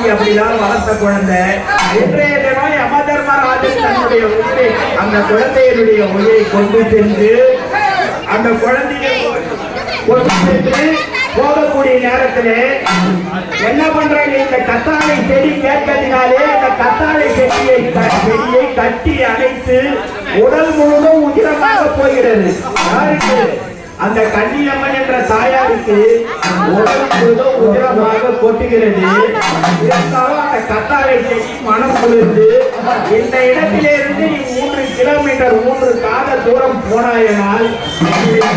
பார்த்த குழந்தை. இன்றைய தினம் யம தன்னுடைய உயிரை அந்த குழந்தையினுடைய உயிரை கொண்டு சென்று அந்த குழந்தையை கொண்டு சென்று போகக்கூடிய நேரத்தில் என்ன பண்றாங்க? இந்த கத்தாழை செடி கேட்கறதுனாலே அந்த கத்தாழை செடியை செடியை கட்டி அணைத்து உடல் முழுதும் உதிரமாக போகிறது யாருக்கு? அந்த கண்ணியம்மன் என்ற தாயாருக்கு உடல் முழுதும் உதிரமாக கொட்டுகிறது. இருந்தாலும் அந்த கத்தாரை செடி மனம் குளிர்ந்து இந்த இடத்திலிருந்து நீ மூன்று கிலோமீட்டர் மூன்று காத தூரம் போனாயனால்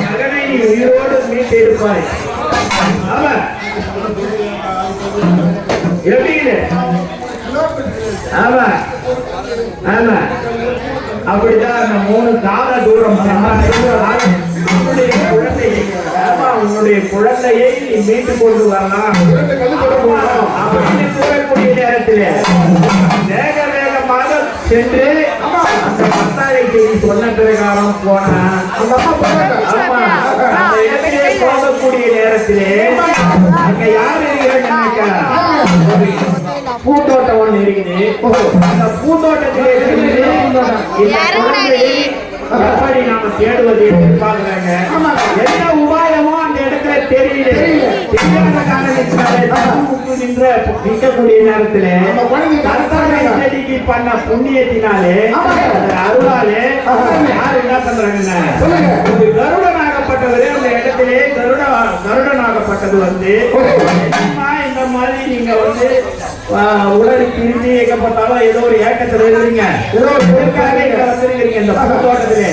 மகனை நீ உயிரோடு மீட்டெடுப்பாய் ஆமா. எப்படி ஆமா. ஆமா. அப்படிதான் அந்த மூணு காத தூரம் சென்றால் உன்னுடைய குழந்தையை ஆமா உன்னுடைய குழந்தையை நீ மீட்டு கொண்டு வரலாம். அப்படின்னு கூறக்கூடிய நேரத்தில். வேக வேகமாக சென்று அந்த செய்தி சொன்ன பிரகாரம் போனா ஆமா அந்த இடத்திலே போகக்கூடிய நேரத்திலே அங்க யார் இருக்கிறாங்க பூந்தோட்டம் ஒண்ணு இருக்குது. அந்த பூந்தோட்டத்திலே இந்த குழந்தையை தேடுவது என்று பார்க்கறாங்க என்ன உபாயமோ அந்த இடத்துல தெரியல. தெரியாத காரணத்தினாலே நிற்கக்கூடிய நேரத்திலே செடிக்கு பண்ண புண்ணியத்தினாலே அருளாலே யார் என்ன பண்றாங்கன்னா ஒரு கருடனாகப்பட்டவரே அந்த இடத்திலே கருட கருடனாகப்பட்டது வந்து இந்த மாதிரி நீங்க வந்து உடல் பிரிஞ்சு இயக்கப்பட்டாலும் ஏதோ ஒரு ஏக்கத்துல இருக்கிறீங்க ஏதோ ஒரு பொருட்காக இங்க வந்திருக்கிறீங்க இந்த பூந்தோட்டத்திலே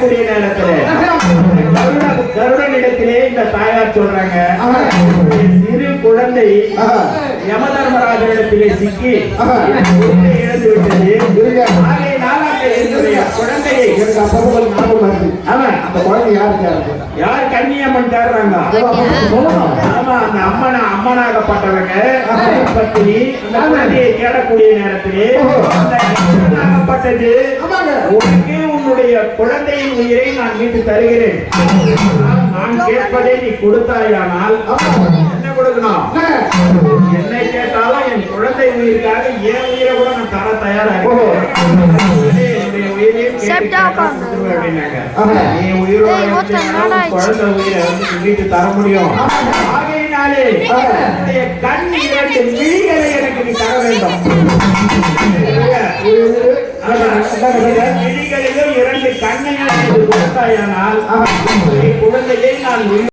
கூடிய நேரத்திலே. கருட கருடனிடத்திலே இந்த தாயார் சொல்றாங்க. "உன்னுடைய சிறு குழந்தை யமதர்மராஜனிடத்திலே சிக்கி உயிரை இழந்து விட்டது ஆகையினால் அந்த என்னுடைய குழந்தையை அவன் யார் கன்னியம்மன் தேடுறாங்க? ஆமா அந்த அம்மனா அம்மனாகப்பட்டவங்க. பத்தினி அந்த குழந்தையை தேடக்கூடிய நேரத்திலே அம்மனாகப்பட்டது. உனக்கு உன்னுடைய குழந்தையின் உயிரை நான் மீட்டு தருகிறேன். நான் கேட்பதை நீ கொடுத்தாயானால் என்ன கொடுக்கணும்? என்னை கேட்டாலும் என் குழந்தை உயிருக்காக என் உயிரை கூட நான் தர தயாரா நீ உயிரோட குழந்தை உயிரை வந்து தர முடியும் ஆகையினாலே கண் இரண்டு விழிகளை எனக்கு நீ தர வேண்டும் விழிகளிலும் இரண்டு கண்ணையும் கொடுத்தாயானால் குழந்தையை நான்